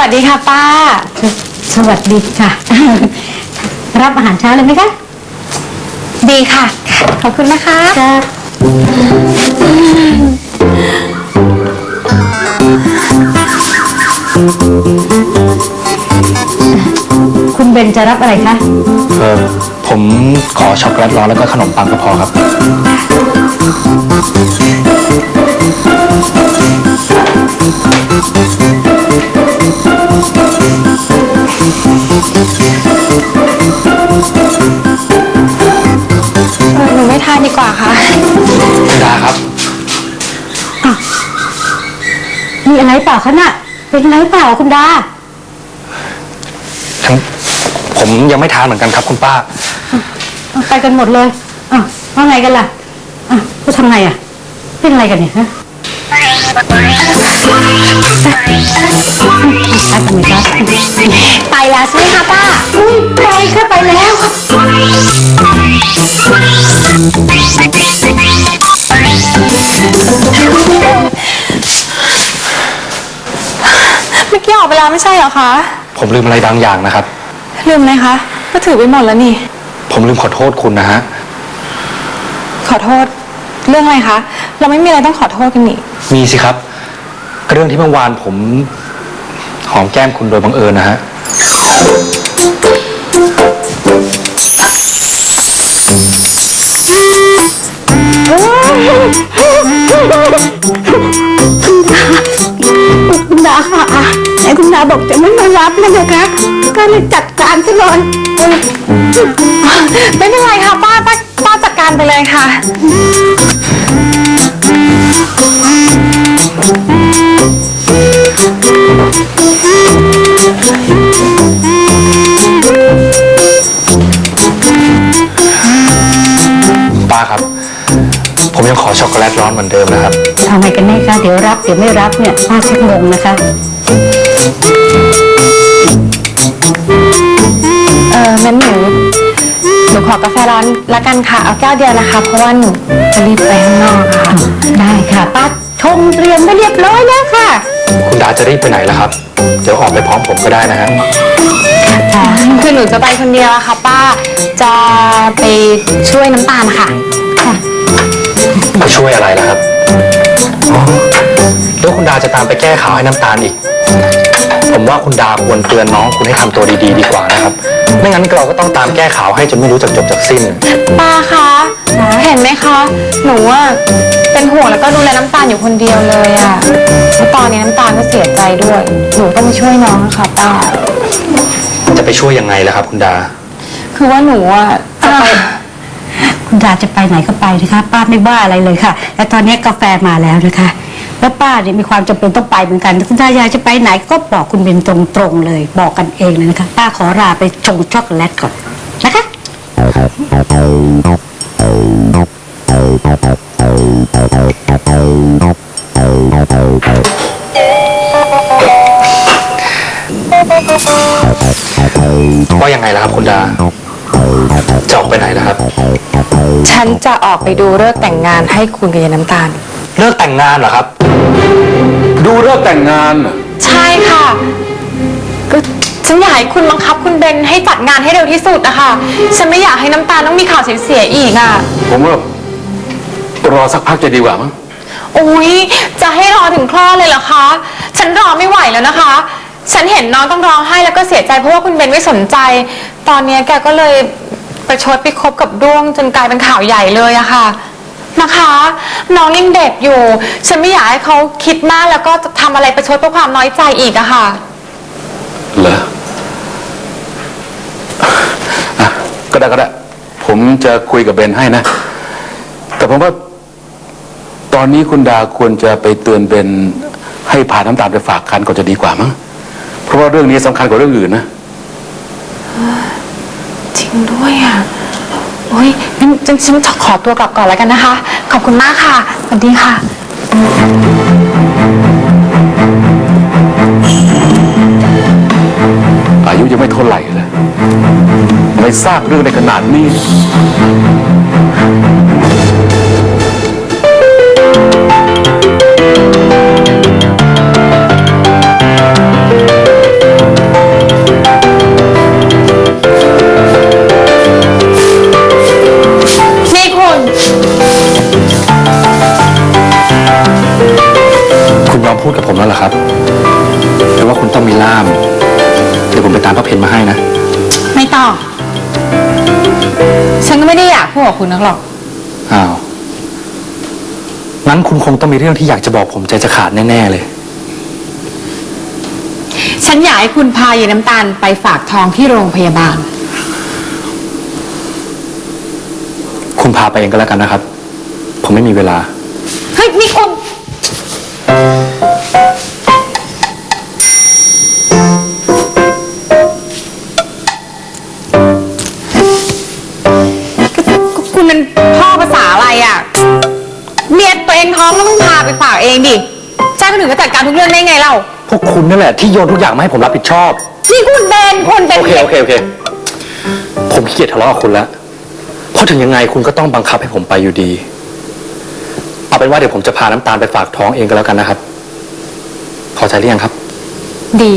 วัสดีค่ะป้า สวัสดีค่ะ รับอาหารเช้าเลยไหมคะ ดีค่ะ ขอบคุณนะคะครับคุณเบนจะรับอะไรคะ เออผมขอช็อกโกแลตร้อนแล้วก็ขนมปังก็พอครับ ดีกว่าค่ะ คุณดาครับ มีอะไรเปล่าคะน่ะ เป็นอะไรเปล่าคุณดา ทั้งผมยังไม่ทานเหมือนกันครับ คุณป้า เอาไปกันหมดเลยอะว่าไงกันล่ะอะจะทำไงอะ เป็นอะไรกันเนี่ยฮะอะทำไมครับไปแล้วใช่ไหมคะป้า อุ้ยไปค่ะไปแล้ว เมื่อกี้ออกไปแล้วไม่ใช่เหรอคะ ผมลืมอะไรบางอย่างนะครับ ลืมเลยคะ ก็ถือไปหมดแล้วนี่ ผมลืมขอโทษคุณนะฮะ ขอโทษ เรื่องอะไรคะ เราไม่มีอะไรต้องขอโทษกันนี่ มีสิครับ เรื่องที่เมื่อวานผมหอมแก้มคุณโดยบังเอิญนะฮะ จะไม่มารับนะนะคะก็เลยจัดการซะเลยไม่เป็นไรค่ะป้าป้าป้าจัดการไปเลยค่ะ ป้าครับ ผมยังขอช็อกโกแลตร้อนเหมือนเดิมนะครับเอาไงกันแน่คะเดี๋ยวรับเดี๋ยวไม่รับเนี่ยป้าชักงงนะคะ ขอกาแฟร้อนละกันค่ะ เอาแก้วเดียวนะคะ เพราะว่าหนูจะรีบไปข้างนอกค่ะ ได้ค่ะป้าชงเตรียมไว้เรียบร้อยแล้วค่ะ คุณดาจะรีบไปไหนล่ะครับ เดี๋ยวออกไปพร้อมผมก็ได้นะฮะคือหนูจะไปคนเดียวอะค่ะ ป้าจะไปช่วยน้ำตาลค่ะ ค่ะไปช่วยอะไรล่ะครับแล้วคุณดาจะตามไปแก้ข่าวให้น้ำตาลอีก ผมว่าคุณดาควรเตือนน้องคุณให้ทำตัวดีๆ ดีกว่านะครับ ไม่งั้นเราก็ต้องตามแก้ข่าวให้จนไม่รู้จักจบจากสิ้น ป้าคะเห็นไหมคะ หนูอะเป็นห่วงแล้วก็ดูแลน้ำตาลอยู่คนเดียวเลยอะแล้วตอนนี้น้ำตาลก็เสียใจด้วย หนูต้องมาช่วยน้องอะค่ะป้า จะไปช่วยยังไงล่ะครับ คุณดา คือว่าหนูอะจะไป คุณดาจะไปไหนก็ไปนะคะป้าไม่บ้าอะไรเลยค่ะ และตอนนี้กาแฟมาแล้วนะคะ แล้วป้าเนี่ยมีความจำเป็นต้องไปเหมือนกันคุณดาอยากจะไปไหนก็บอกคุณเบนตรงๆเลย บอกกันเองเลยนะคะ ป้าขอลาไปชงช็อกโกแลตก่อนนะคะ ว่ายังไงล่ะครับคุณดา จะออกไปไหนล่ะครับ ฉันจะออกไปดูเลิกษ์แต่งงานให้คุณกับยายน้ำตาล เลิกแต่งงานเหรอครับ ดูเลิกแต่งงานน่ะใช่ค่ะ ก็ฉันอยากให้คุณบังคับคุณเบนให้จัดงานให้เร็วที่สุดนะคะฉันไม่อยากให้น้ำตาลต้องมีข่าวเสียๆอีกอะผมว่ารอสักพักจะดีกว่ามั้งอุ้ยจะให้รอถึงคลอดเลยเหรอคะ ฉันรอไม่ไหวแล้วนะคะ ฉันเห็นน้องต้องร้องไห้แล้วก็เสียใจเพราะว่าคุณเบนไม่สนใจ ตอนเนี้ยแกก็เลยประชดไปคบกับด้วงจนกลายเป็นข่าวใหญ่เลยอะค่ะ นะคะ น้องยังเด็กอยู่ ฉันไม่อยากให้เขาคิดมากแล้วก็จะทำอะไรประชดเพื่อความน้อยใจอีกอะค่ะ เหรออะก็ได้ก็ได้ ผมจะคุยกับเบนให้นะ แต่ผมว่าตอนนี้คุณดาควรจะไปเตือนเบนให้พาน้ำตาลไปฝากคันก่อนจะดีกว่ามั้ง เพราะว่าเรื่องนี้สำคัญกว่าเรื่องอื่นนะ จริงด้วยอะ โอ้ยงั้นฉันฉันขอตัวกลับก่อนแล้วกันนะคะ ขอบคุณมากค่ะ สวัสดีค่ะ อายุยังไม่เท่าไหร่เลยไม่ทราบเรื่องในขนาดนี้ แล้วเหรอครับหรือว่าคุณต้องมีล่าม เดี๋ยวผมไปตามพระเพนมาให้นะ ไม่ต้อง ฉันก็ไม่ได้อยากพูดกับคุณนักหรอก อ้าว งั้นคุณคงต้องมีเรื่องที่อยากจะบอกผมใจจะขาดแน่ๆเลย ฉันอยากให้คุณพายายน้ำตาลไปฝากท้องที่โรงพยาบาล คุณพาไปเองก็แล้วกันนะครับ ผมไม่มีเวลา เฮ้ยนี่คุณคุณ องท้องก็ต้องพาไปฝากเองดิจ้างคนอื่นก็จัดการทุกเรื่องได้ไงเล่าพวกคุณนั่นแหละที่โยนทุกอย่างมาให้ผมรับผิดชอบ นี่คุณเบนคุณเป็นโอเคโอเคโอเค ผมขี้เกียจทะเลาะกับคุณแล้ว เพราะถึงยังไงคุณก็ต้องบังคับให้ผมไปอยู่ดี เอาเป็นว่าเดี๋ยวผมจะพาน้ำตาลไปฝากท้องเองก็แล้วกันนะครับ พอใจหรือยังครับ ดี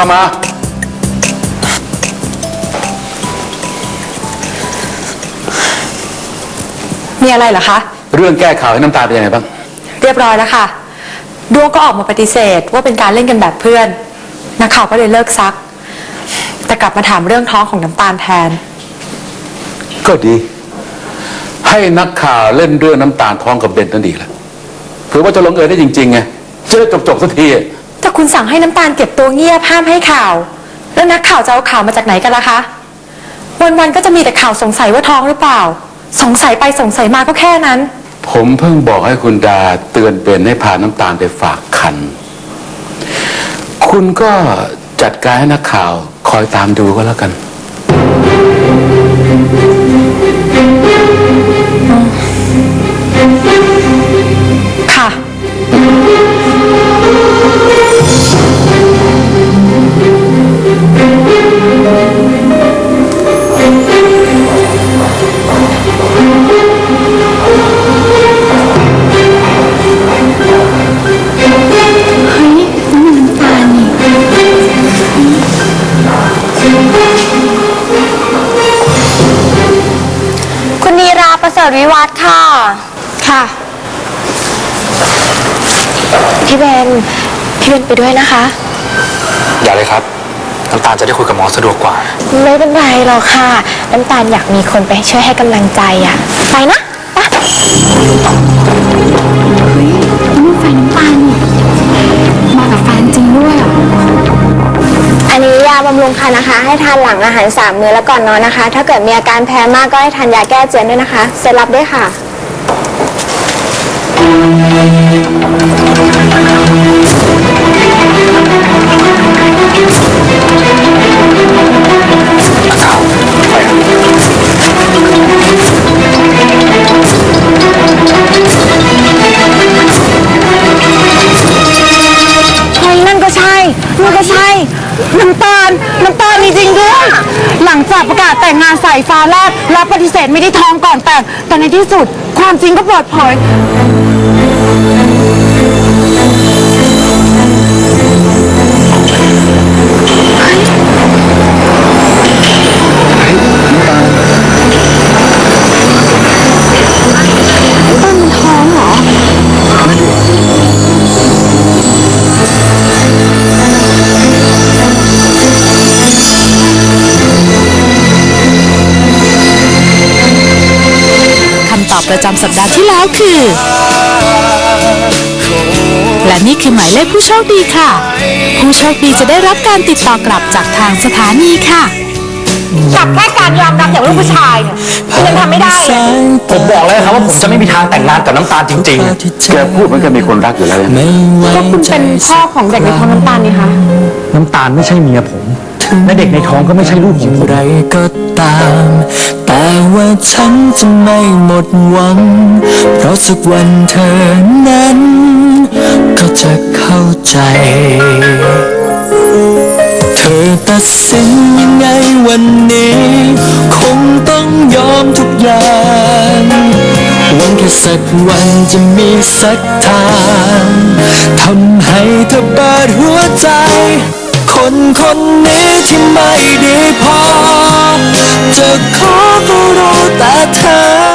เข้ามา มีอะไรเหรอคะ เรื่องแก้ข่าวให้น้ำตาลเป็นยังไงบ้าง เรียบร้อยแล้วค่ะ ดวงก็ออกมาปฏิเสธว่าเป็นการเล่นกันแบบเพื่อน นักข่าวก็เลยเลิกซัก แต่กลับมาถามเรื่องท้องของน้ำตาลแทน ก็ดี ให้นักข่าวเล่นเรื่องน้ำตาลท้องกับเบนนั่นดีแหละเผื่อว่าจะลงเอยได้จริงๆไงจะได้จบๆสักทีแต่ คุณสั่งให้น้ำตาลเก็บตัวเงียบห้ามให้ข่าว แล้วนักข่าวจะเอาข่าวมาจากไหนกันล่ะคะ วันๆก็จะมีแต่ข่าวสงสัยว่าท้องหรือเปล่า สงสัยไปสงสัยมาก็แค่นั้น ผมเพิ่งบอกให้คุณดาเตือนเบนให้พาน้ำตาลไปฝากคัน คุณก็จัดการให้นักข่าวคอยตามดูก็แล้วกันค่ะ ราประเสริฐวิวัฒน์ค่ะ ค่ะ พี่เบน พี่เบนไปด้วยนะคะ อย่าเลยครับ น้ำตาลจะได้คุยกับหมอสะดวกกว่า ไม่เป็นไรหรอกค่ะ น้ำตาลอยากมีคนไปช่วยให้กำลังใจอะไปนะไป ยาบำรุงคันนะคะ ให้ทานหลังอาหารสามมื้อแล้วก่อนนอนนะคะ ถ้าเกิดมีอาการแพ้มากก็ให้ทานยาแก้เจือนด้วยนะคะเสร็จรับด้วยค่ะ เฮ้ยนั่นก็ใช่นั่นก็ใช่ น้ำตาลน้ำตาลมีจริงด้วย หลังจากประกาศแต่งงานสายฟ้าแลบรับปฏิเสธไม่ได้ท้องก่อนแต่งแต่ในที่สุดความจริงก็เปิดเผย ประจำสัปดาห์ที่แล้วคือ และนี่คือหมายเลขผู้โชคดีค่ะ ผู้โชคดีจะได้รับการติดต่อกลับจากทางสถานีค่ะกับแค่การยอมรับอย่างลูกผู้ชายเนี่ยคุณยังทำไม่ได้เลยผมบอกแล้วนะครับว่าผมจะไม่มีทางแต่งงานกับน้ำตาลจริงแกพูดเหมือนแกมีคนรักอยู่แล้วนะก็คุณเป็นพ่อของเด็กในท้องน้ำตาลนี่คะๆน้ำตาลไม่ใช่เมียผมและเด็กในท้องก็ไม่ใช่ลูกของผมไรก็ตาม แต่ว่าฉันจะไม่หมดหวัง เพราะสักวันเธอนั้น ก็จะเข้าใจ เธอตัดสินยังไงวันนี้ คงต้องยอมทุกอย่างหวังแค่สักวันจะมีสักทางทำให้เธอเปิดหัวใจ คนคนนี้ที่ไม่ดีพอ จะขอก็รอแต่เธอ